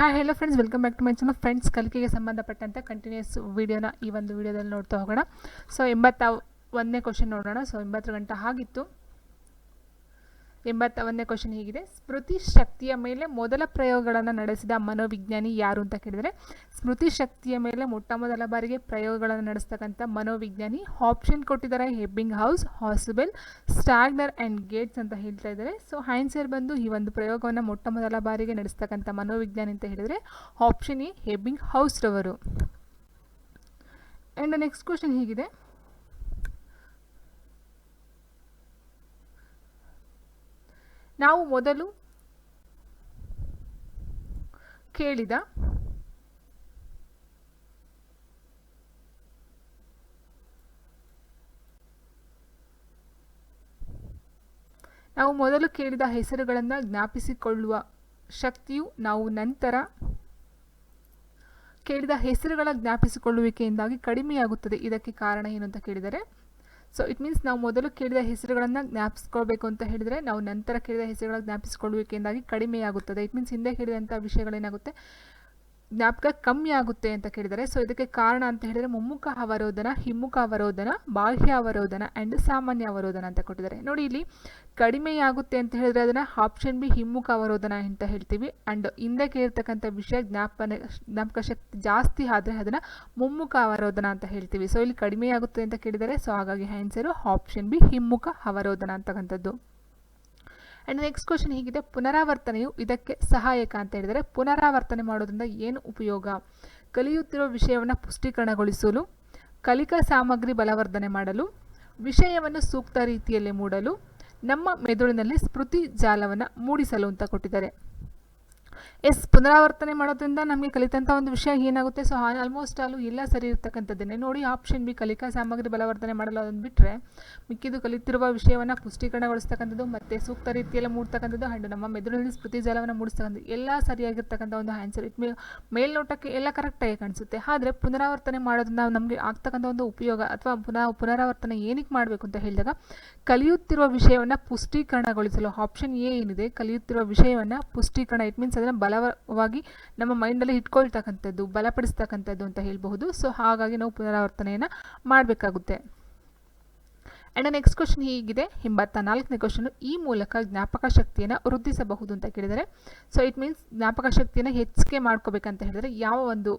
Hi hello friends welcome back to my channel friends ಕಲಿಕೆಗೆ ಸಂಬಂಧಪಟ್ಟಂತೆ continuous ವೀಡಿಯೋನ ಈ ಒಂದು ವೀಡಿಯೋದಲ್ಲಿ ನೋಡ್ತಾ ಹೋಗೋಣ. ಸೊ ಎಂಬತ್ತ ಒಂದನೇ ಕ್ವಶನ್ ನೋಡೋಣ. ಸೊ ಎಂಬತ್ತು ಗಂಟೆ ಆಗಿತ್ತು. ಎಂಬತ್ತ ಒಂದನೇ ಕ್ವಶನ್ ಹೀಗಿದೆ. ಸ್ಮೃತಿ ಶಕ್ತಿಯ ಮೇಲೆ ಮೊದಲ ಪ್ರಯೋಗಗಳನ್ನು ನಡೆಸಿದ ಮನೋವಿಜ್ಞಾನಿ ಯಾರು ಅಂತ ಕೇಳಿದರೆ, ಸ್ಮೃತಿ ಶಕ್ತಿಯ ಮೇಲೆ ಮೊಟ್ಟ ಮೊದಲ ಬಾರಿಗೆ ಪ್ರಯೋಗಗಳನ್ನು ನಡೆಸ್ತಕ್ಕಂಥ ಮನೋವಿಜ್ಞಾನಿ ಆಪ್ಷನ್ ಕೊಟ್ಟಿದ್ದಾರೆ ಹೆಬ್ಬಿಂಗ್ ಹೌಸ್ ಹಾಸಿಬಲ್ ಸ್ಟಾಗ್ನರ್ ಆ್ಯಂಡ್ ಗೇಟ್ಸ್ ಅಂತ ಹೇಳ್ತಾ ಇದ್ದಾರೆ. ಸೊ ಹೈನ್ಸರ್ ಬಂದು ಈ ಒಂದು ಪ್ರಯೋಗವನ್ನು ಮೊಟ್ಟ ಮೊದಲ ಬಾರಿಗೆ ನಡೆಸ್ತಕ್ಕಂಥ ಮನೋವಿಜ್ಞಾನಿ ಅಂತ ಹೇಳಿದರೆ, ಆಪ್ಷನ್ ಎ ಹೆಬ್ಬಿಂಗ್ ಹೌಸ್ರವರು. ಆ್ಯಂಡ್ ನೆಕ್ಸ್ಟ್ ಕ್ವಶನ್ ಹೀಗಿದೆ. ನಾವು ಮೊದಲು ಕೇಳಿದ ನಾವು ಮೊದಲು ಕೇಳಿದ ಹೆಸರುಗಳನ್ನು ಜ್ಞಾಪಿಸಿಕೊಳ್ಳುವ ಶಕ್ತಿಯು ನಾವು ನಂತರ ಕೇಳಿದ ಹೆಸರುಗಳ ಜ್ಞಾಪಿಸಿಕೊಳ್ಳುವಿಕೆಯಿಂದಾಗಿ ಕಡಿಮೆಯಾಗುತ್ತದೆ. ಇದಕ್ಕೆ ಕಾರಣ ಏನು ಅಂತ ಕೇಳಿದರೆ ಸೊ ಇಟ್ ಮೀನ್ಸ್ ನಾವು ಮೊದಲು ಕೇಳಿದ ಹೆಸರುಗಳನ್ನು ಜ್ಞಾಪಿಸ್ಕೊಳ್ಬೇಕು ಅಂತ ಹೇಳಿದರೆ ನಾವು ನಂತರ ಕೇಳಿದ ಹೆಸರುಗಳ ಜ್ಞಾಪಿಸಿಕೊಳ್ಳುವಿಕೆಯಿಂದಾಗಿ ಕಡಿಮೆಯಾಗುತ್ತದೆ. ಇಟ್ ಮೀನ್ಸ್ ಹಿಂದೆ ಹೇಳಿದಂಥ ವಿಷಯಗಳೇನಾಗುತ್ತೆ? ಜ್ಞಾಪಕ ಕಮ್ಮಿ ಆಗುತ್ತೆ ಅಂತ ಕೇಳಿದರೆ ಸೊ ಇದಕ್ಕೆ ಕಾರಣ ಅಂತ ಹೇಳಿದರೆ ಮುಮ್ಮುಖ ಅವರೋಧನ, ಹಿಮ್ಮುಖ ಅವರೋಧನ, ಬಾಹ್ಯ ಅವರೋಧನ ಆ್ಯಂಡ್ ಸಾಮಾನ್ಯ ಅವರೋಧನ ಅಂತ ಕೊಟ್ಟಿದ್ದಾರೆ. ನೋಡಿ ಇಲ್ಲಿ ಕಡಿಮೆಯಾಗುತ್ತೆ ಅಂತ ಹೇಳಿದ್ರೆ ಅದನ್ನು ಆಪ್ಷನ್ ಬಿ ಹಿಮ್ಮುಖ ಅವರೋಧನ ಅಂತ ಹೇಳ್ತೀವಿ. ಆ್ಯಂಡ್ ಹಿಂದೆ ಇರ್ತಕ್ಕಂಥ ವಿಷಯ ಜ್ಞಾಪನ, ಜ್ಞಾಪಕ ಶಕ್ತಿ ಜಾಸ್ತಿ ಆದರೆ ಅದನ್ನು ಮುಮ್ಮುಖ ಅವರೋಧನ ಅಂತ ಹೇಳ್ತೀವಿ. ಸೊ ಇಲ್ಲಿ ಕಡಿಮೆಯಾಗುತ್ತೆ ಅಂತ ಕೇಳಿದರೆ ಸೊ ಹಾಗಾಗಿ ಆನ್ಸರು ಆಪ್ಷನ್ ಬಿ ಹಿಮ್ಮುಖ ಅವರೋಧನ ಅಂತಕ್ಕಂಥದ್ದು ಆ್ಯಂಡ್ ನೆಕ್ಸ್ಟ್ ಕ್ವಶನ್ ಹೀಗಿದೆ, ಪುನರಾವರ್ತನೆಯು ಇದಕ್ಕೆ ಸಹಾಯಕ ಅಂತ ಹೇಳಿದರೆ, ಪುನರಾವರ್ತನೆ ಮಾಡೋದ್ರಿಂದ ಏನು ಉಪಯೋಗ? ಕಲಿಯುತ್ತಿರುವ ವಿಷಯವನ್ನು ಪುಷ್ಟೀಕರಣಗೊಳಿಸಲು, ಕಲಿಕಾ ಸಾಮಗ್ರಿ ಬಲವರ್ಧನೆ ಮಾಡಲು, ವಿಷಯವನ್ನು ಸೂಕ್ತ ರೀತಿಯಲ್ಲಿ ಮೂಡಲು, ನಮ್ಮ ಮೆದುಳಿನಲ್ಲಿ ಸ್ಮೃತಿ ಜಾಲವನ್ನು ಮೂಡಿಸಲು ಅಂತ ಕೊಟ್ಟಿದ್ದಾರೆ. ಎಸ್, ಪುನರಾವರ್ತನೆ ಮಾಡೋದ್ರಿಂದ ನಮಗೆ ಕಲಿತಂಥ ಒಂದು ವಿಷಯ ಏನಾಗುತ್ತೆ? ಸೊ ಆಲ್ಮೋಸ್ಟ್ ಆಲು ಎಲ್ಲ ಸರಿ ಇರ್ತಕ್ಕಂಥದ್ದನ್ನೇ. ನೋಡಿ ಆಪ್ಷನ್ ಬಿ ಕಲಿಕಾ ಸಾಮಗ್ರಿ ಬಲವರ್ಧನೆ ಮಾಡಲು ಅದನ್ನು ಬಿಟ್ಟರೆ ಮಿಕ್ಕಿದು ಕಲಿತಿರುವ ವಿಷಯವನ್ನು ಪುಷ್ಟೀಕರಣಗೊಳಿಸ್ತಕ್ಕಂಥದ್ದು ಮತ್ತು ಸೂಕ್ತ ರೀತಿಯಲ್ಲಿ ಮೂಡ್ತಕ್ಕಂಥದ್ದು ಆ್ಯಂಡ್ ನಮ್ಮ ಮೆದುಳಿನಲ್ಲಿ ಸ್ಮೃತಿ ಜಾಲವನ್ನು ಮೂಡಿಸ್ತಕ್ಕಂಥದ್ದು ಎಲ್ಲ ಸರಿಯಾಗಿರ್ತಕ್ಕಂಥ ಒಂದು ಆನ್ಸರ್ ಇಟ್ ಮೇ ಮೇಲ್ನೋಟಕ್ಕೆ ಎಲ್ಲ ಕರೆಕ್ಟಾಗಿ ಕಾಣಿಸುತ್ತೆ. ಆದರೆ ಪುನರಾವರ್ತನೆ ಮಾಡೋದ್ರಿಂದ ನಮಗೆ ಆಗ್ತಕ್ಕಂಥ ಒಂದು ಉಪಯೋಗ ಅಥವಾ ಪುನಃ, ಪುನರಾವರ್ತನೆ ಏನಕ್ಕೆ ಮಾಡಬೇಕು ಅಂತ ಹೇಳಿದಾಗ ಕಲಿಯುತ್ತಿರುವ ವಿಷಯವನ್ನು ಪುಷ್ಟೀಕರಣಗೊಳಿಸಲು ಆಪ್ಷನ್ ಎ ಏನಿದೆ? ಕಲಿಯುತ್ತಿರುವ ವಿಷಯವನ್ನು ಪುಷ್ಟೀಕರಣ. ಇಟ್ ಮೀನ್ಸ್ ಅದನ್ನು ಬಲವಾಗಿ ನಮ್ಮ ಮೈಂಡಲ್ಲಿ ಇಟ್ಕೊಳ್ತಕ್ಕಂಥದ್ದು, ಬಲಪಡಿಸ್ತಕ್ಕಂಥದ್ದು ಅಂತ ಹೇಳಬಹುದು. ಸೊ ಹಾಗಾಗಿ ನಾವು ಪುನರಾವರ್ತನೆಯನ್ನು ಮಾಡಬೇಕಾಗುತ್ತೆ. ಆ್ಯಂಡ್ ನೆಕ್ಸ್ಟ್ ಕ್ವಶನ್ ಹೀಗಿದೆ. ಎಂಬತ್ತ ನಾಲ್ಕನೇ ಕ್ವಶನ್ ಈ ಮೂಲಕ ಜ್ಞಾಪಕ ಶಕ್ತಿಯನ್ನು ವೃದ್ಧಿಸಬಹುದು ಅಂತ ಕೇಳಿದರೆ ಸೊ ಇಟ್ ಮೀನ್ಸ್ ಜ್ಞಾಪಕ ಶಕ್ತಿಯನ್ನು ಹೆಚ್ಚಿಗೆ ಮಾಡ್ಕೋಬೇಕಂತ ಹೇಳಿದರೆ, ಯಾವ ಒಂದು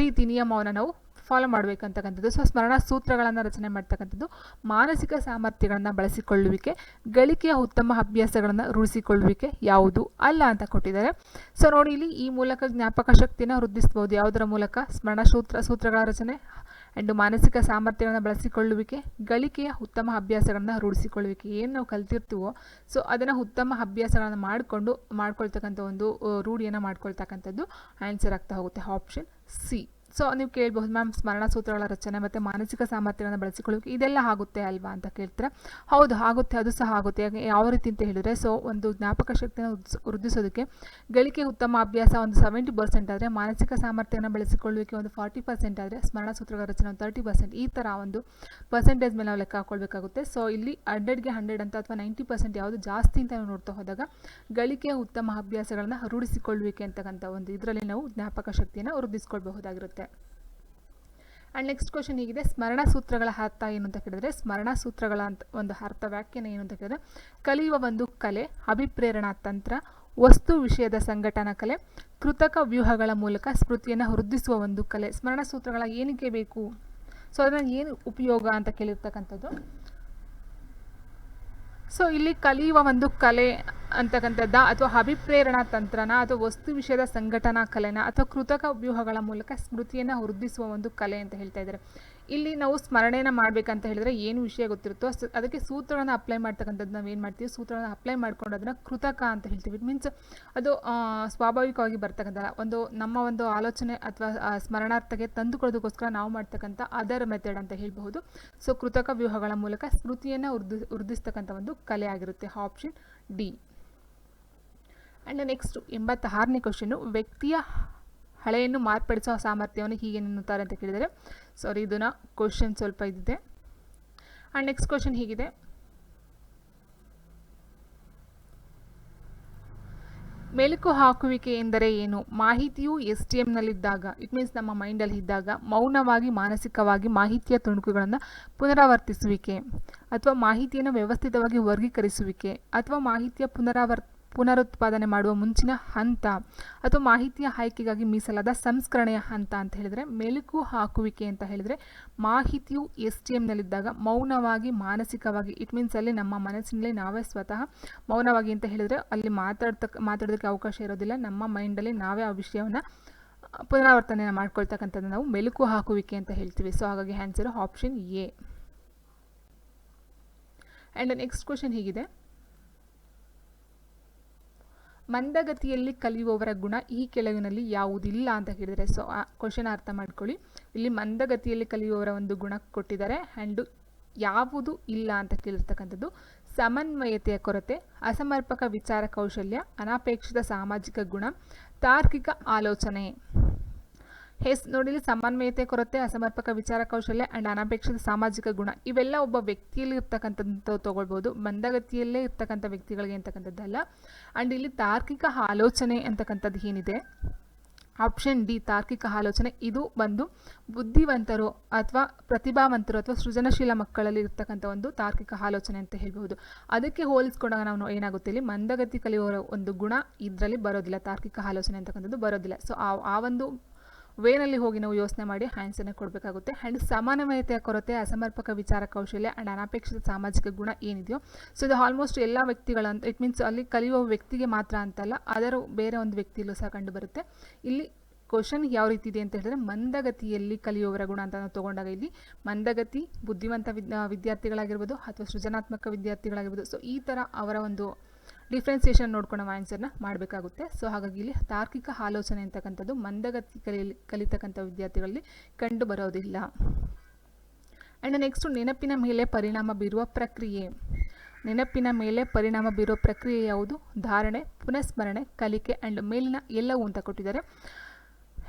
ರೀತಿ ನಿಯಮವನ್ನು ನಾವು ಫಾಲೋ ಮಾಡಬೇಕಂತಕ್ಕಂಥದ್ದು. ಸೊ, ಸ್ಮರಣ ಸೂತ್ರಗಳನ್ನು ರಚನೆ ಮಾಡ್ತಕ್ಕಂಥದ್ದು. ಮಾನಸಿಕ ಸಾಮರ್ಥ್ಯಗಳನ್ನು ಬಳಸಿಕೊಳ್ಳುವಿಕೆ, ಗಳಿಕೆಯ ಉತ್ತಮ ಅಭ್ಯಾಸಗಳನ್ನು ರೂಢಿಸಿಕೊಳ್ಳುವಿಕೆ ಯಾವುದು? ಅಲ್ಲ ಅಂತ ಕೊಟ್ಟಿದ್ದಾರೆ. ಸೊ, ನೋಡಿ, ಇಲ್ಲಿ ಈ ಮೂಲಕ ಜ್ಞಾಪಕ ಶಕ್ತಿಯನ್ನು ವೃದ್ಧಿಸ್ಬೋದು. ಯಾವುದರ ಮೂಲಕ? ಸ್ಮರಣ ಸೂತ್ರ, ಸೂತ್ರಗಳ ರಚನೆ. ಆ್ಯಂಡ್ ಮಾನಸಿಕ ಸಾಮರ್ಥ್ಯಗಳನ್ನು ಬಳಸಿಕೊಳ್ಳುವಿಕೆ, ಗಳಿಕೆಯ ಉತ್ತಮ ಅಭ್ಯಾಸಗಳನ್ನು ರೂಢಿಸಿಕೊಳ್ಳುವಿಕೆ. ಏನು ನಾವು ಕಲ್ತಿರ್ತೀವೋ, ಸೊ, ಅದನ್ನು ಉತ್ತಮ ಅಭ್ಯಾಸಗಳನ್ನು ಮಾಡಿಕೊಂಡು, ಮಾಡ್ಕೊಳ್ತಕ್ಕಂಥ ಒಂದು, ರೂಢಿಯನ್ನು ಮಾಡ್ಕೊಳ್ತಕ್ಕಂಥದ್ದು. ಆನ್ಸರ್ ಆಗ್ತಾ ಹೋಗುತ್ತೆ. Option C. ಸೊ ನೀವು ಕೇಳಬಹುದು ಮ್ಯಾಮ್ ಸ್ಮರಣ ಸೂತ್ರಗಳ ರಚನೆ ಮತ್ತು ಮಾನಸಿಕ ಸಾಮರ್ಥ್ಯವನ್ನು ಬಳಸಿಕೊಳ್ಳೋಕೆ ಇದೆಲ್ಲ ಆಗುತ್ತೆ ಅಲ್ವಾ ಅಂತ ಕೇಳ್ತಾರೆ? ಹೌದು, ಆಗುತ್ತೆ, ಅದು ಸಹ ಆಗುತ್ತೆ. ಯಾವ ರೀತಿ ಅಂತ ಹೇಳಿದರೆ, ಸೊ ಒಂದು ಜ್ಞಾಪಕ ಶಕ್ತಿಯನ್ನು ವೃದ್ಧಿಸೋದಕ್ಕೆ ಗಳಿಕೆ ಉತ್ತಮ ಅಭ್ಯಾಸ ಒಂದು ಸೆವೆಂಟಿ ಪರ್ಸೆಂಟ್ ಆದರೆ, ಮಾನಸಿಕ ಸಾಮರ್ಥ್ಯವನ್ನು ಬಳಸಿಕೊಳ್ಳೋಕೆ ಒಂದು ಫಾರ್ಟಿ ಪರ್ಸೆಂಟ್ ಆದರೆ ಸ್ಮರಣ ಸೂತ್ರಗಳ ರಚನೆ ಒಂದು ತರ್ಟಿ ಪರ್ಸೆಂಟ್ ಈ ಥರ ಒಂದು ಪರ್ಸೆಂಟೇಜ್ ಮೇಲೆ ನಾವು ಲೆಕ್ಕ ಹಾಕೊಳ್ಬೇಕಾಗುತ್ತೆ. ಸೊ ಇಲ್ಲಿ ಹಂಡ್ರೆಡ್ಗೆ ಹಂಡ್ರೆಡ್ ಅಂತ ಅಥವಾ ನೈಂಟಿ ಪರ್ಸೆಂಟ್ ಯಾವುದು ಜಾಸ್ತಿ ಅಂತ ನಾವು ನೋಡ್ತಾ ಹೋದಾಗ ಗಳಿಕೆಯ ಉತ್ತಮ ಅಭ್ಯಾಸಗಳನ್ನು ರೂಢಿಸಿಕೊಳ್ಳುವಿಕೆ ಅಂತಕ್ಕಂಥ ಒಂದು ಇದರಲ್ಲಿ ನಾವು ಜ್ಞಾಪಕ ಶಕ್ತಿಯನ್ನು ವೃದ್ಧಿಸ್ಕೊಳ್ಬಹುದಾಗಿರುತ್ತೆ. ಆ್ಯಂಡ್ ನೆಕ್ಸ್ಟ್ ಕ್ವಶನ್ ಹೀಗಿದೆ, ಸ್ಮರಣ ಸೂತ್ರಗಳ ಅರ್ಥ ಏನು ಅಂತ ಕೇಳಿದ್ರೆ, ಸ್ಮರಣ ಸೂತ್ರಗಳ ಅಂತ ಒಂದು ಅರ್ಥ ವ್ಯಾಖ್ಯಾನ ಏನು ಅಂತ ಕೇಳಿದ್ರೆ, ಕಲಿಯುವ ಒಂದು ಕಲೆ, ಅಭಿಪ್ರೇರಣಾ ತಂತ್ರ, ವಸ್ತು ವಿಷಯದ ಸಂಘಟನಾ ಕಲೆ, ಕೃತಕ ವ್ಯೂಹಗಳ ಮೂಲಕ ಸ್ಮೃತಿಯನ್ನು ವೃದ್ಧಿಸುವ ಒಂದು ಕಲೆ. ಸ್ಮರಣ ಸೂತ್ರಗಳ ಏನಕ್ಕೆ ಬೇಕು? ಸೊ ಅದನ್ನು ಏನು ಉಪಯೋಗ ಅಂತ ಕೇಳಿರ್ತಕ್ಕಂಥದ್ದು? ಸೊ ಇಲ್ಲಿ ಕಲಿಯುವ ಒಂದು ಕಲೆ ಅಂತಕ್ಕಂಥದ್ದ ಅಥವಾ ಅಭಿಪ್ರೇರಣಾ ತಂತ್ರನ ಅಥವಾ ವಸ್ತು ವಿಷಯದ ಸಂಘಟನಾ ಕಲೆನ ಅಥವಾ ಕೃತಕ ವ್ಯೂಹಗಳ ಮೂಲಕ ಸ್ಮೃತಿಯನ್ನು ವೃದ್ಧಿಸುವ ಒಂದು ಕಲೆ ಅಂತ ಹೇಳ್ತಾ ಇದ್ದಾರೆ. ಇಲ್ಲಿ ನಾವು ಸ್ಮರಣೆಯನ್ನು ಮಾಡಬೇಕಂತ ಹೇಳಿದ್ರೆ ಏನು ವಿಷಯ ಗೊತ್ತಿರುತ್ತೋ ಅದಕ್ಕೆ ಸೂತ್ರಗಳನ್ನು ಅಪ್ಲೈ ಮಾಡ್ತಕ್ಕಂಥದ್ದು ನಾವು ಏನು ಮಾಡ್ತೀವಿ? ಸೂತ್ರಗಳನ್ನು ಅಪ್ಲೈ ಮಾಡ್ಕೊಂಡು ಅದನ್ನು ಕೃತಕ ಅಂತ ಹೇಳ್ತೀವಿ. ಇಟ್ ಮೀನ್ಸ್ ಅದು ಸ್ವಾಭಾವಿಕವಾಗಿ ಬರ್ತಕ್ಕಂಥ ಒಂದು ನಮ್ಮ ಒಂದು ಆಲೋಚನೆ ಅಥವಾ ಸ್ಮರಣಾರ್ಥಕ್ಕೆ ತಂದುಕೊಳ್ಳೋದಕ್ಕೋಸ್ಕರ ನಾವು ಮಾಡ್ತಕ್ಕಂಥ ಅದರ್ ಮೆಥಡ್ ಅಂತ ಹೇಳಬಹುದು. ಸೊ ಕೃತಕ ವ್ಯೂಹಗಳ ಮೂಲಕ ಸ್ಮೃತಿಯನ್ನು ವೃದ್ಧಿ, ವೃದ್ಧಿಸ್ತಕ್ಕಂಥ ಒಂದು ಕಲೆ ಆಗಿರುತ್ತೆ. ಆಪ್ಷನ್ ಡಿ ಆ್ಯಂಡ್ ನೆಕ್ಸ್ಟ್ ಎಂಬತ್ತಾರನೇ ಕ್ವಶನು ವ್ಯಕ್ತಿಯ ಹಳೆಯನ್ನು ಮಾರ್ಪಡಿಸುವ ಸಾಮರ್ಥ್ಯವನ್ನು ಹೀಗೆ ಎನ್ನುತ್ತಾರೆ ಅಂತ ಕೇಳಿದರೆ ಸಾರಿ ಇದನ್ನ ಕ್ವಶನ್ ಸ್ವಲ್ಪ ಇದಿದೆ. ಆ್ಯಂಡ್ ನೆಕ್ಸ್ಟ್ ಕ್ವಶನ್ ಹೀಗಿದೆ. ಮೆಲುಕು ಹಾಕುವಿಕೆ ಎಂದರೆ ಏನು? ಮಾಹಿತಿಯು ಎಸ್ ಟಿ ಎಮ್ನಲ್ಲಿದ್ದಾಗ ಇಟ್ ಮೀನ್ಸ್ ನಮ್ಮ ಮೈಂಡಲ್ಲಿ ಇದ್ದಾಗ ಮೌನವಾಗಿ, ಮಾನಸಿಕವಾಗಿ ಮಾಹಿತಿಯ ತುಣುಕುಗಳನ್ನು ಪುನರಾವರ್ತಿಸುವಿಕೆ, ಅಥವಾ ಮಾಹಿತಿಯನ್ನು ವ್ಯವಸ್ಥಿತವಾಗಿ ವರ್ಗೀಕರಿಸುವಿಕೆ, ಅಥವಾ ಮಾಹಿತಿಯ ಪುನರಾವರ್ತ ಪುನರುತ್ಪಾದನೆ ಮಾಡುವ ಮುಂಚಿನ ಹಂತ ಅಥವಾ ಮಾಹಿತಿಯ ಆಯ್ಕೆಗಾಗಿ ಮೀಸಲಾದ ಸಂಸ್ಕರಣೆಯ ಹಂತ ಅಂತ ಹೇಳಿದರೆ ಮೆಲುಕು ಹಾಕುವಿಕೆ ಅಂತ ಹೇಳಿದರೆ ಮಾಹಿತಿಯು ಎಸ್ ಟಿ ಎಮ್ನಲ್ಲಿದ್ದಾಗ ಮೌನವಾಗಿ, ಮಾನಸಿಕವಾಗಿ ಇಟ್ ಮೀನ್ಸ್ ಅಲ್ಲಿ ನಮ್ಮ ಮನಸ್ಸಿನಲ್ಲಿ ನಾವೇ ಸ್ವತಃ ಮೌನವಾಗಿ ಅಂತ ಹೇಳಿದರೆ ಅಲ್ಲಿ ಮಾತಾಡ್ತಕ್ಕ ಮಾತಾಡೋದಕ್ಕೆ ಅವಕಾಶ ಇರೋದಿಲ್ಲ. ನಮ್ಮ ಮೈಂಡಲ್ಲಿ ನಾವೇ ಆ ವಿಷಯವನ್ನು ಪುನರಾವರ್ತನೆಯನ್ನು ಮಾಡ್ಕೊಳ್ತಕ್ಕಂಥದ್ದು ನಾವು ಮೆಲುಕು ಹಾಕುವಿಕೆ ಅಂತ ಹೇಳ್ತೀವಿ. ಸೊ ಹಾಗಾಗಿ answer option A and next question ಹೀಗಿದೆ. ಮಂದಗತಿಯಲ್ಲಿ ಕಲಿಯುವವರ ಗುಣ ಈ ಕೆಳಗಿನಲ್ಲಿ ಯಾವುದಿಲ್ಲ ಅಂತ ಹೇಳಿದರೆ ಸೊ ಆ ಕ್ವಶನ್ ಅರ್ಥ ಮಾಡ್ಕೊಳ್ಳಿ. ಇಲ್ಲಿ ಮಂದಗತಿಯಲ್ಲಿ ಕಲಿಯುವವರ ಒಂದು ಗುಣ ಕೊಟ್ಟಿದ್ದಾರೆ ಆ್ಯಂಡು ಯಾವುದು ಇಲ್ಲ ಅಂತ ಕೇಳಿರ್ತಕ್ಕಂಥದ್ದು ಸಮನ್ವಯತೆಯ ಕೊರತೆ, ಅಸಮರ್ಪಕ ವಿಚಾರ ಕೌಶಲ್ಯ, ಅನಾಪೇಕ್ಷಿತ ಸಾಮಾಜಿಕ ಗುಣ, ತಾರ್ಕಿಕ ಆಲೋಚನೆ. ಹೆಸ್ ನೋಡಿಲಿ ಸಮನ್ವಯತೆ ಕೊರತೆ, ಅಸಮರ್ಪಕ ವಿಚಾರ ಕೌಶಲ್ಯ ಆ್ಯಂಡ್ ಅನಪೇಕ್ಷಿತ ಸಾಮಾಜಿಕ ಗುಣ, ಇವೆಲ್ಲ ಒಬ್ಬ ವ್ಯಕ್ತಿಯಲ್ಲಿ ಇರ್ತಕ್ಕಂಥದ್ದು ತೊಗೊಳ್ಬೋದು. ಮಂದಗತಿಯಲ್ಲೇ ಇರ್ತಕ್ಕಂಥ ವ್ಯಕ್ತಿಗಳಿಗೆ ಅಂತಕ್ಕಂಥದ್ದಲ್ಲ. ಆ್ಯಂಡ್ ಇಲ್ಲಿ ತಾರ್ಕಿಕ ಆಲೋಚನೆ ಅಂತಕ್ಕಂಥದ್ದು ಏನಿದೆ? ಆಪ್ಷನ್ ಡಿ ತಾರ್ಕಿಕ ಆಲೋಚನೆ. ಇದು ಬಂದು ಬುದ್ಧಿವಂತರು ಅಥವಾ ಪ್ರತಿಭಾವಂತರು ಅಥವಾ ಸೃಜನಶೀಲ ಮಕ್ಕಳಲ್ಲಿ ಇರ್ತಕ್ಕಂಥ ಒಂದು ತಾರ್ಕಿಕ ಆಲೋಚನೆ ಅಂತ ಹೇಳ್ಬೋದು ಅದಕ್ಕೆ ಹೋಲಿಸ್ಕೊಂಡಾಗ ನಾವು ಏನಾಗುತ್ತೆ ಇಲ್ಲಿ? ಮಂದಗತಿ ಕಲಿಯುವ ಒಂದು ಗುಣ ಇದರಲ್ಲಿ ಬರೋದಿಲ್ಲ. ತಾರ್ಕಿಕ ಆಲೋಚನೆ ಅಂತಕ್ಕಂಥದ್ದು ಬರೋದಿಲ್ಲ. ಸೊ ಆ ಆ ಒಂದು ವೇನಲ್ಲಿ ಹೋಗಿ ನಾವು ಯೋಚನೆ ಮಾಡಿ ಆನ್ಸರ್ನ ಕೊಡಬೇಕಾಗುತ್ತೆ. ಆ್ಯಂಡ್ ಸಮಾನವಯತೆಯ ಕೊರತೆ, ಅಸಮರ್ಪಕ ವಿಚಾರ ಕೌಶಲ್ಯ ಆ್ಯಂಡ್ ಅನಪೇಕ್ಷಿತ ಸಾಮಾಜಿಕ ಗುಣ ಏನಿದೆಯೋ. ಸೊ ಇದು ಆಲ್ಮೋಸ್ಟ್ ಎಲ್ಲ ವ್ಯಕ್ತಿಗಳಂತ ಇಟ್ ಮೀನ್ಸ್ ಅಲ್ಲಿ ಕಲಿಯುವ ವ್ಯಕ್ತಿಗೆ ಮಾತ್ರ ಅಂತಲ್ಲ, ಅದರ ಬೇರೆ ಒಂದು ವ್ಯಕ್ತಿಯಲ್ಲೂ ಸಹ ಕಂಡುಬರುತ್ತೆ. ಇಲ್ಲಿ ಕ್ವಶನ್ ಯಾವ ರೀತಿ ಇದೆ ಅಂತ ಹೇಳಿದ್ರೆ, ಮಂದಗತಿಯಲ್ಲಿ ಕಲಿಯುವವರ ಗುಣ ಅಂತ ನಾವು ತೊಗೊಂಡಾಗ ಇಲ್ಲಿ, ಮಂದಗತಿ ಬುದ್ಧಿವಂತ ವಿದ್ಯಾ ವಿದ್ಯಾರ್ಥಿಗಳಾಗಿರ್ಬೋದು ಅಥವಾ ಸೃಜನಾತ್ಮಕ ವಿದ್ಯಾರ್ಥಿಗಳಾಗಿರ್ಬೋದು. ಸೊ ಈ ಥರ ಅವರ ಒಂದು ಡಿಫ್ರೆನ್ಸಿಯೇಷನ್ ನೋಡ್ಕೊಂಡು ಆನ್ಸರ್ನ ಮಾಡಬೇಕಾಗುತ್ತೆ. ಸೊ ಹಾಗಾಗಿ ಇಲ್ಲಿ ತಾರ್ಕಿಕ ಆಲೋಚನೆ ಅಂತಕ್ಕಂಥದ್ದು ಮಂದಗತಿ ಕಲಿ ಕಲಿತಕ್ಕಂಥ ವಿದ್ಯಾರ್ಥಿಗಳಲ್ಲಿ ಕಂಡು ಬರೋದಿಲ್ಲ. ಆ್ಯಂಡ್ ನೆಕ್ಸ್ಟು ನೆನಪಿನ ಮೇಲೆ ಪರಿಣಾಮ ಬೀರುವ ಪ್ರಕ್ರಿಯೆ. ನೆನಪಿನ ಮೇಲೆ ಪರಿಣಾಮ ಬೀರುವ ಪ್ರಕ್ರಿಯೆ ಯಾವುದು? ಧಾರಣೆ, ಪುನಃಸ್ಮರಣೆ, ಕಲಿಕೆ ಆ್ಯಂಡ್ ಮೇಲಿನ ಎಲ್ಲವೂ ಅಂತ ಕೊಟ್ಟಿದ್ದಾರೆ.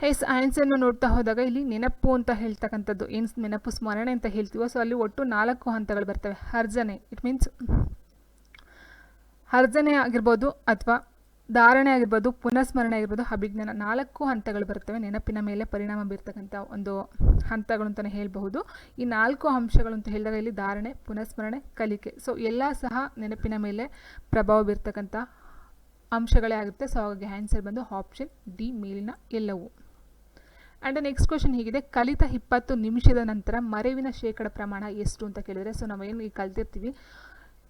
ಎಸ್ ಆನ್ಸರ್ನು ನೋಡ್ತಾ ಹೋದಾಗ ಇಲ್ಲಿ ನೆನಪು ಅಂತ ಹೇಳ್ತಕ್ಕಂಥದ್ದು. ಏನು ನೆನಪು ಸ್ಮರಣೆ ಅಂತ ಹೇಳ್ತೀವೋ ಸೊ ಅಲ್ಲಿ ಒಟ್ಟು ನಾಲ್ಕು ಹಂತಗಳು ಬರ್ತವೆ. ಅರ್ಜನೆ ಇಟ್ ಮೀನ್ಸ್ ಹರ್ಜನೆ ಆಗಿರ್ಬೋದು ಅಥವಾ ಧಾರಣೆ ಆಗಿರ್ಬೋದು, ಪುನಃಸ್ಮರಣೆ ಆಗಿರ್ಬೋದು, ಅಭಿಜ್ಞಾನ ನಾಲ್ಕು ಹಂತಗಳು ಬರ್ತವೆ ನೆನಪಿನ ಮೇಲೆ ಪರಿಣಾಮ ಬೀರ್ತಕ್ಕಂಥ ಒಂದು ಹಂತಗಳು ಅಂತಲೇ ಹೇಳಬಹುದು. ಈ ನಾಲ್ಕು ಅಂಶಗಳು ಅಂತ ಹೇಳಿದಾಗ ಇಲ್ಲಿ ಧಾರಣೆ, ಪುನಃಸ್ಮರಣೆ, ಕಲಿಕೆ. ಸೊ ಎಲ್ಲ ಸಹ ನೆನಪಿನ ಮೇಲೆ ಪ್ರಭಾವ ಬೀರ್ತಕ್ಕಂಥ ಅಂಶಗಳೇ ಆಗುತ್ತೆ. ಸೊ ಹಾಗಾಗಿ ಆನ್ಸರ್ ಬಂದು ಆಪ್ಷನ್ ಡಿ ಮೇಲಿನ ಎಲ್ಲವೂ. ಆ್ಯಂಡ್ ನೆಕ್ಸ್ಟ್ ಕ್ವಶನ್ ಹೀಗಿದೆ, ಕಲಿತ ಇಪ್ಪತ್ತು ನಿಮಿಷದ ನಂತರ ಮರೆವಿನ ಶೇಕಡ ಪ್ರಮಾಣ ಎಷ್ಟು ಅಂತ ಕೇಳಿದರೆ ಸೊ ನಾವೇನು ಈಗ ಕಲ್ತಿರ್ತೀವಿ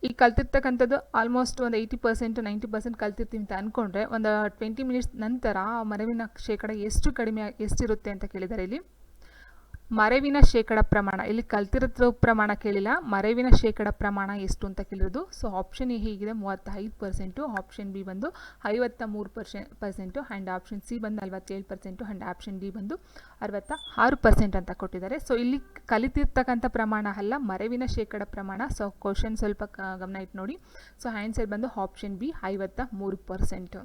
ಈಗ ಕಲ್ತಿರ್ತಕ್ಕಂಥದ್ದು ಆಲ್ಮೋಸ್ಟ್ ಒಂದು ಏಯ್ಟಿ ಪರ್ಸೆಂಟ್ ನೈಂಟಿ ಪರ್ಸೆಂಟ್ ಕಲ್ತಿರ್ತೀವಿ ಅಂತ ಅಂದ್ಕೊಂಡ್ರೆ ಒಂದು ಟ್ವೆಂಟಿ ಮಿನಿಟ್ಸ್ ನಂತರ ಆ ಮರವಿನ ಶೇಕಡ ಎಷ್ಟು ಕಡಿಮೆ ಎಷ್ಟಿರುತ್ತೆ ಅಂತ ಕೇಳಿದ್ದಾರೆ ಇಲ್ಲಿ. ಮರೆವಿನ ಶೇಕಡ ಪ್ರಮಾಣ, ಇಲ್ಲಿ ಕಲ್ತಿರೋ ಪ್ರಮಾಣ ಕೇಳಿಲ್ಲ, ಮರೆವಿನ ಶೇಕಡ ಪ್ರಮಾಣ ಎಷ್ಟು ಅಂತ ಕೇಳಿರೋದು. ಸೊ ಆಪ್ಷನ್ ಎ ಹೀಗಿದೆ, ಮೂವತ್ತೈದು ಪರ್ಸೆಂಟು ಆಪ್ಷನ್ ಬಿ ಬಂದು ಐವತ್ತ ಮೂರು percent percent and option C ಬಂದು ನಲವತ್ತೇಳು ಪರ್ಸೆಂಟು ಆ್ಯಂಡ್ ಆಪ್ಷನ್ ಡಿ ಬಂದು ಅರವತ್ತ ಆರು ಪರ್ಸೆಂಟ್ ಅಂತ ಕೊಟ್ಟಿದ್ದಾರೆ. ಸೊ ಇಲ್ಲಿ ಕಲಿತಿರ್ತಕ್ಕಂಥ ಪ್ರಮಾಣ ಅಲ್ಲ, ಮರೆವಿನ ಶೇಕಡ ಪ್ರಮಾಣ. ಸೊ ಕ್ವಶನ್ ಸ್ವಲ್ಪ ಗಮನ ಇಟ್ಟು ನೋಡಿ. ಸೊ ಆನ್ಸರ್ ಬಂದು ಆಪ್ಷನ್ ಬಿ ಐವತ್ತ ಮೂರು ಪರ್ಸೆಂಟು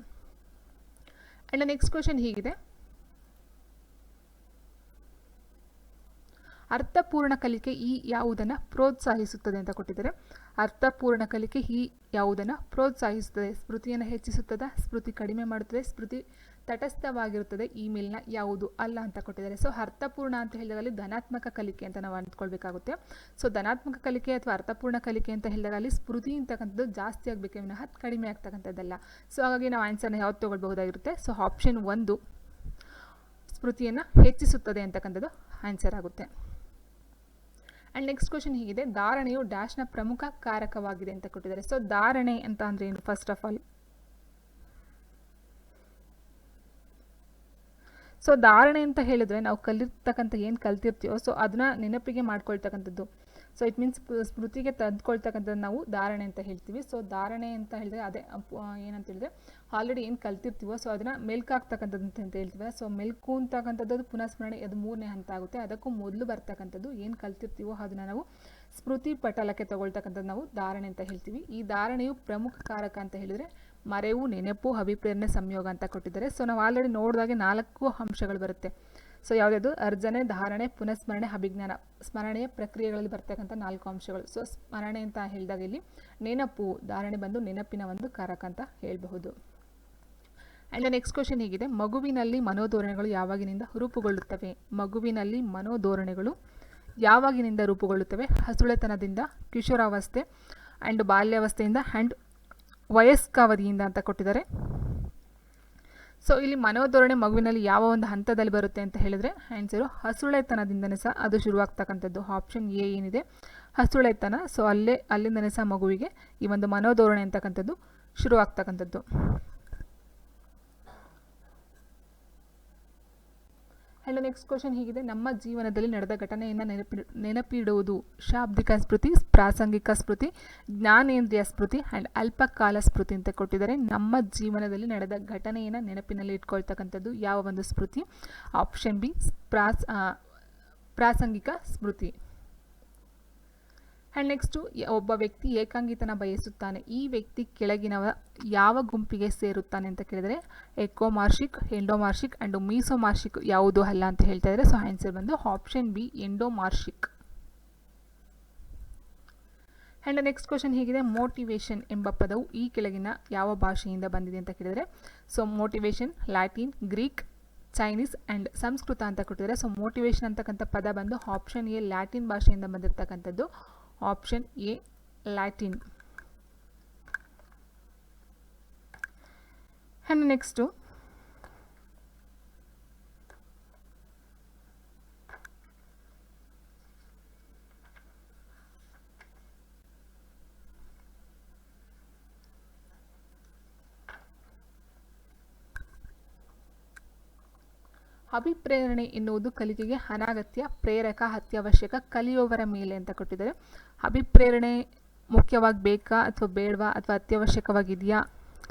ಆ್ಯಂಡ್ ನೆಕ್ಸ್ಟ್ ಕ್ವಶನ್ ಹೀಗಿದೆ. ಅರ್ಥಪೂರ್ಣ ಕಲಿಕೆ ಈ ಯಾವುದನ್ನು ಪ್ರೋತ್ಸಾಹಿಸುತ್ತದೆ ಅಂತ ಕೊಟ್ಟಿದ್ದಾರೆ. ಅರ್ಥಪೂರ್ಣ ಕಲಿಕೆ ಈ ಯಾವುದನ್ನು ಪ್ರೋತ್ಸಾಹಿಸುತ್ತದೆ. ಸ್ಮೃತಿಯನ್ನು ಹೆಚ್ಚಿಸುತ್ತದೆ, ಸ್ಮೃತಿ ಕಡಿಮೆ ಮಾಡುತ್ತದೆ, ಸ್ಮೃತಿ ತಟಸ್ಥವಾಗಿರುತ್ತದೆ ಈ ಮೇಲಿನ ಯಾವುದು ಅಲ್ಲ ಅಂತ ಕೊಟ್ಟಿದ್ದಾರೆ. ಸೊ, ಅರ್ಥಪೂರ್ಣ ಅಂತ ಹೇಳಿದಾಗ ಅಲ್ಲಿ ಧನಾತ್ಮಕ ಕಲಿಕೆ ಅಂತ ನಾವು ಅಂದ್ಕೊಳ್ಬೇಕಾಗುತ್ತೆ. ಸೊ, ಧನಾತ್ಮಕ ಕಲಿಕೆ ಅಥವಾ ಅರ್ಥಪೂರ್ಣ ಕಲಿಕೆ ಅಂತ ಹೇಳಿದಾಗ ಸ್ಮೃತಿ ಅಂತಕ್ಕಂಥದ್ದು ಜಾಸ್ತಿ ಆಗಬೇಕೆ, ವಿನಃ ಕಡಿಮೆ ಆಗ್ತಕ್ಕಂಥದ್ದಲ್ಲ. ಸೊ, ಹಾಗಾಗಿ ನಾವು ಆನ್ಸರ್ನ ಯಾವ್ದು ತೊಗೊಳ್ಬಹುದಾಗಿರುತ್ತೆ. ಸೊ, ಆಪ್ಷನ್ ಒಂದು ಸ್ಮೃತಿಯನ್ನು ಹೆಚ್ಚಿಸುತ್ತದೆ ಅಂತಕ್ಕಂಥದ್ದು ಆನ್ಸರ್ ಆಗುತ್ತೆ. ಆ್ಯಂಡ್ ನೆಕ್ಸ್ಟ್ ಕ್ವಶನ್ ಹೀಗಿದೆ. ಧಾರಣೆಯು ಡ್ಯಾಶ್ನ ಪ್ರಮುಖ ಕಾರಕವಾಗಿದೆ ಅಂತ ಕೊಟ್ಟಿದ್ದಾರೆ. ಸೊ ಧಾರಣೆ ಅಂತ ಅಂದರೆ ಏನು? ಫಸ್ಟ್ ಆಫ್ ಆಲ್ ಸೊ ಧಾರಣೆ ಅಂತ ಹೇಳಿದ್ರೆ ನಾವು ಕಲಿರ್ತಕ್ಕಂಥ ಏನು ಕಲ್ತಿರ್ತೀವೋ ಸೊ ಅದನ್ನ ನೆನಪಿಗೆ ಮಾಡ್ಕೊಳ್ತಕ್ಕಂಥದ್ದು. ಸೊ ಇಟ್ ಮೀನ್ಸ್ ಸ್ಮೃತಿಗೆ ತಂದ್ಕೊಳ್ತಕ್ಕಂಥದ್ದು ನಾವು ಧಾರಣೆ ಅಂತ ಹೇಳ್ತೀವಿ. ಸೊ ಧಾರಣೆ ಅಂತ ಹೇಳಿದ್ರೆ ಅದೇ ಏನಂತ ಹೇಳಿದ್ರೆ ಆಲ್ರೆಡಿ ಏನು ಕಲ್ತಿರ್ತೀವೋ ಸೊ ಅದನ್ನು ಮೆಲ್ಕಾಗ್ತಕ್ಕಂಥದ್ದು ಅಂತ ಹೇಳ್ತೀವಿ. ಸೊ ಮೆಲ್ಕು ಅಂತಕ್ಕಂಥದ್ದು ಪುನಃಸ್ಮರಣೆ, ಅದು ಮೂರನೇ ಹಂತ ಆಗುತ್ತೆ. ಅದಕ್ಕೂ ಮೊದಲು ಬರ್ತಕ್ಕಂಥದ್ದು ಏನು ಕಲ್ತಿರ್ತೀವೋ ಅದನ್ನು ನಾವು ಸ್ಮೃತಿ ಪಟಲಕ್ಕೆ ತಗೊಳ್ತಕ್ಕಂಥದ್ದು ನಾವು ಧಾರಣೆ ಅಂತ ಹೇಳ್ತೀವಿ. ಈ ಧಾರಣೆಯು ಪ್ರಮುಖ ಕಾರಕ ಅಂತ ಹೇಳಿದರೆ ಮರೆವು, ನೆನಪು, ಅಭಿಪ್ರೇರಣೆ, ಸಂಯೋಗ ಅಂತ ಕೊಟ್ಟಿದ್ದಾರೆ. ಸೊ ನಾವು ಆಲ್ರೆಡಿ ನೋಡಿದಾಗೆ ನಾಲ್ಕು ಅಂಶಗಳು ಬರುತ್ತೆ. ಸೊ ಯಾವುದ್ಯಾವುದು ಅರ್ಜನೆ, ಧಾರಣೆ, ಪುನಃಸ್ಮರಣೆ, ಅಭಿಜ್ಞಾನ. ಸ್ಮರಣೆಯ ಪ್ರಕ್ರಿಯೆಗಳಲ್ಲಿ ಬರ್ತಕ್ಕಂಥ ನಾಲ್ಕು ಅಂಶಗಳು. ಸೊ ಸ್ಮರಣೆ ಅಂತ ಹೇಳಿದಾಗ ಇಲ್ಲಿ ನೆನಪು, ಧಾರಣೆ ಬಂದು ನೆನಪಿನ ಒಂದು ಕಾರಕ ಅಂತ ಹೇಳಬಹುದು. ಆ್ಯಂಡ್ ನೆಕ್ಸ್ಟ್ ಕ್ವಶನ್ ಹೀಗಿದೆ. ಮಗುವಿನಲ್ಲಿ ಮನೋಧೋರಣೆಗಳು ಯಾವಾಗಿನಿಂದ ರೂಪುಗೊಳ್ಳುತ್ತವೆ? ಮಗುವಿನಲ್ಲಿ ಮನೋಧೋರಣೆಗಳು ಯಾವಾಗಿನಿಂದ ರೂಪುಗೊಳ್ಳುತ್ತವೆ? ಹಸುಳೆತನದಿಂದ, ಕಿಶೋರಾವಸ್ಥೆ ಆ್ಯಂಡ್ ಬಾಲ್ಯಾವಸ್ಥೆಯಿಂದ ಆ್ಯಂಡ್ ವಯಸ್ಕಾವಧಿಯಿಂದ ಅಂತ ಕೊಟ್ಟಿದ್ದಾರೆ. ಸೊ ಇಲ್ಲಿ ಮನೋಧೋರಣೆ ಮಗುವಿನಲ್ಲಿ ಯಾವ ಒಂದು ಹಂತದಲ್ಲಿ ಬರುತ್ತೆ ಅಂತ ಹೇಳಿದ್ರೆ ಆನ್ಸರು ಹಸುಳೆತನದಿಂದನೇ ಸಹ ಅದು ಶುರುವಾಗ್ತಕ್ಕಂಥದ್ದು. ಆಪ್ಷನ್ ಎ ಏನಿದೆ? ಹಸುಳೆತನ. ಸೊ ಅಲ್ಲೇ, ಅಲ್ಲಿಂದನೇ ಸಹ ಮಗುವಿಗೆ ಈ ಒಂದು ಮನೋಧೋರಣೆ ಅಂತಕ್ಕಂಥದ್ದು ಶುರುವಾಗ್ತಕ್ಕಂಥದ್ದು. ಆ್ಯಂಡ್ ನೆಕ್ಸ್ಟ್ ಕ್ವಶನ್ ಹೀಗಿದೆ, ನಮ್ಮ ಜೀವನದಲ್ಲಿ ನಡೆದ ಘಟನೆಯನ್ನು ನೆನಪಿ, ನೆನಪಿಡುವುದು. ಶಾಬ್ದಿಕ ಸ್ಮೃತಿ, ಪ್ರಾಸಂಗಿಕ ಸ್ಮೃತಿ, ಜ್ಞಾನೇಂದ್ರಿಯ ಸ್ಮೃತಿ ಆ್ಯಂಡ್ ಅಲ್ಪಕಾಲ ಸ್ಮೃತಿ ಅಂತ ಕೊಟ್ಟಿದ್ದಾರೆ. ನಮ್ಮ ಜೀವನದಲ್ಲಿ ನಡೆದ ಘಟನೆಯನ್ನು ನೆನಪಿನಲ್ಲಿ ಇಟ್ಕೊಳ್ತಕ್ಕಂಥದ್ದು ಯಾವ ಒಂದು ಸ್ಮೃತಿ? ಆಪ್ಷನ್ ಬಿ ಪ್ರಾಸ್ ಪ್ರಾಸಂಗಿಕ ಸ್ಮೃತಿ. ಆ್ಯಂಡ್ ನೆಕ್ಸ್ಟು ಒಬ್ಬ ವ್ಯಕ್ತಿ ಏಕಾಂಗಿತನ ಬಯಸುತ್ತಾನೆ. ಈ ವ್ಯಕ್ತಿ ಕೆಳಗಿನವ ಯಾವ ಗುಂಪಿಗೆ ಸೇರುತ್ತಾನೆ ಅಂತ ಕೇಳಿದರೆ ಎಕೋಮಾರ್ಷಿಕ್ ಎಂಡೋಮಾರ್ಷಿಕ್ ಆ್ಯಂಡ್ ಮೀಸೋಮಾರ್ಷಿಕ್ ಯಾವುದು ಅಲ್ಲ ಅಂತ ಹೇಳ್ತಾ ಇದ್ದಾರೆ. ಸೊ ಆನ್ಸರ್ ಬಂದು option B endomorphic. And next question ಹೀಗಿದೆ ಮೋಟಿವೇಶನ್ ಎಂಬ ಪದವು ಈ ಕೆಳಗಿನ ಯಾವ ಭಾಷೆಯಿಂದ ಬಂದಿದೆ ಅಂತ ಕೇಳಿದರೆ so motivation Latin Greek Chinese and Sanskrit ಅಂತ ಕೊಟ್ಟಿದ್ದಾರೆ. ಸೊ ಮೋಟಿವೇಶನ್ ಅಂತಕ್ಕಂಥ ಪದ ಬಂದು ಆಪ್ಷನ್ ಎ ಲ್ಯಾಟಿನ್ ಭಾಷೆಯಿಂದ ಬಂದಿರತಕ್ಕಂಥದ್ದು. Option A Latin and next ಅಭಿಪ್ರೇರಣೆ ಎನ್ನುವುದು ಕಲಿಕೆಗೆ ಅನಾಗತ್ಯ, ಪ್ರೇರಕ, ಅತ್ಯವಶ್ಯಕ, ಕಲಿಯುವವರ ಮೇಲೆ ಅಂತ ಕೊಟ್ಟಿದ್ದಾರೆ. ಅಭಿಪ್ರೇರಣೆ ಮುಖ್ಯವಾಗಿ ಬೇಕಾ ಅಥವಾ ಬೇಡವಾ ಅಥವಾ ಅತ್ಯವಶ್ಯಕವಾಗಿದೆಯಾ?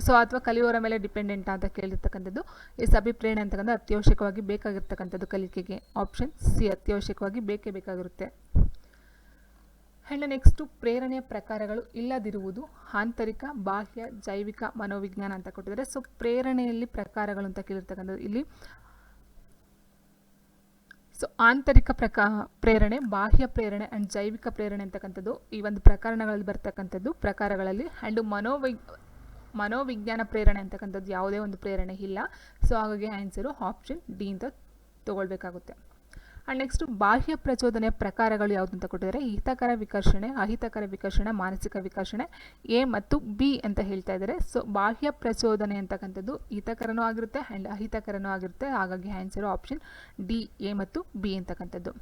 ಸೊ ಅಥವಾ ಕಲಿಯುವವರ ಮೇಲೆ ಡಿಪೆಂಡೆಂಟ್ ಅಂತ ಕೇಳಿರ್ತಕ್ಕಂಥದ್ದು. ಎಸ್ ಅಭಿಪ್ರೇರಣೆ ಅಂತಕ್ಕಂಥ ಅತ್ಯವಶ್ಯಕವಾಗಿ ಬೇಕಾಗಿರ್ತಕ್ಕಂಥದ್ದು ಕಲಿಕೆಗೆ. ಆಪ್ಷನ್ ಸಿ ಅತ್ಯವಶ್ಯಕವಾಗಿ ಬೇಕೇ ಬೇಕಾಗಿರುತ್ತೆ. ಹೆಣ್ಣು ನೆಕ್ಸ್ಟು ಪ್ರೇರಣೆಯ ಪ್ರಕಾರಗಳು ಇಲ್ಲದಿರುವುದು ಆಂತರಿಕ, ಬಾಹ್ಯ, ಜೈವಿಕ, ಮನೋವಿಜ್ಞಾನ ಅಂತ ಕೊಟ್ಟಿದ್ದಾರೆ. ಸೊ ಪ್ರೇರಣೆಯಲ್ಲಿ ಪ್ರಕಾರಗಳು ಅಂತ ಕೇಳಿರ್ತಕ್ಕಂಥದ್ದು ಇಲ್ಲಿ. ಸೊ ಆಂತರಿಕ ಪ್ರಕಾ, ಪ್ರೇರಣೆ, ಬಾಹ್ಯ ಪ್ರೇರಣೆ ಆ್ಯಂಡ್ ಜೈವಿಕ ಪ್ರೇರಣೆ ಅಂತಕ್ಕಂಥದ್ದು ಈ ಒಂದು ಪ್ರಕರಣಗಳಲ್ಲಿ ಬರ್ತಕ್ಕಂಥದ್ದು ಪ್ರಕಾರಗಳಲ್ಲಿ. ಆ್ಯಂಡ್ ಮನೋವೈ ಮನೋವಿಜ್ಞಾನ ಪ್ರೇರಣೆ ಅಂತಕ್ಕಂಥದ್ದು ಯಾವುದೇ ಒಂದು ಪ್ರೇರಣೆ ಇಲ್ಲ. ಸೊ ಹಾಗಾಗಿ ಆನ್ಸರು ಆಪ್ಷನ್ ಡಿ ಅಂತ ತೊಗೊಳ್ಬೇಕಾಗುತ್ತೆ. ಆ್ಯಂಡ್ ನೆಕ್ಸ್ಟು ಬಾಹ್ಯ ಪ್ರಚೋದನೆಯ ಪ್ರಕಾರಗಳು ಯಾವುದು ಅಂತ ಕೊಟ್ಟಿದ್ದಾರೆ? ಹಿತಕರ ವಿಕರ್ಷಣೆ, ಅಹಿತಕರ ವಿಕರ್ಷಣೆ, ಮಾನಸಿಕ ವಿಕರ್ಷಣೆ, ಎ ಮತ್ತು ಬಿ ಅಂತ ಹೇಳ್ತಾ ಇದ್ದಾರೆ. ಸೊ ಬಾಹ್ಯ ಪ್ರಚೋದನೆ ಅಂತಕ್ಕಂಥದ್ದು ಹಿತಕರನೂ ಆಗಿರುತ್ತೆ ಆ್ಯಂಡ್ ಅಹಿತಕರನೂ ಆಗಿರುತ್ತೆ. ಹಾಗಾಗಿ ಆನ್ಸರು ಆಪ್ಷನ್ ಡಿ, ಎ ಮತ್ತು ಬಿ ಅಂತಕ್ಕಂಥದ್ದು.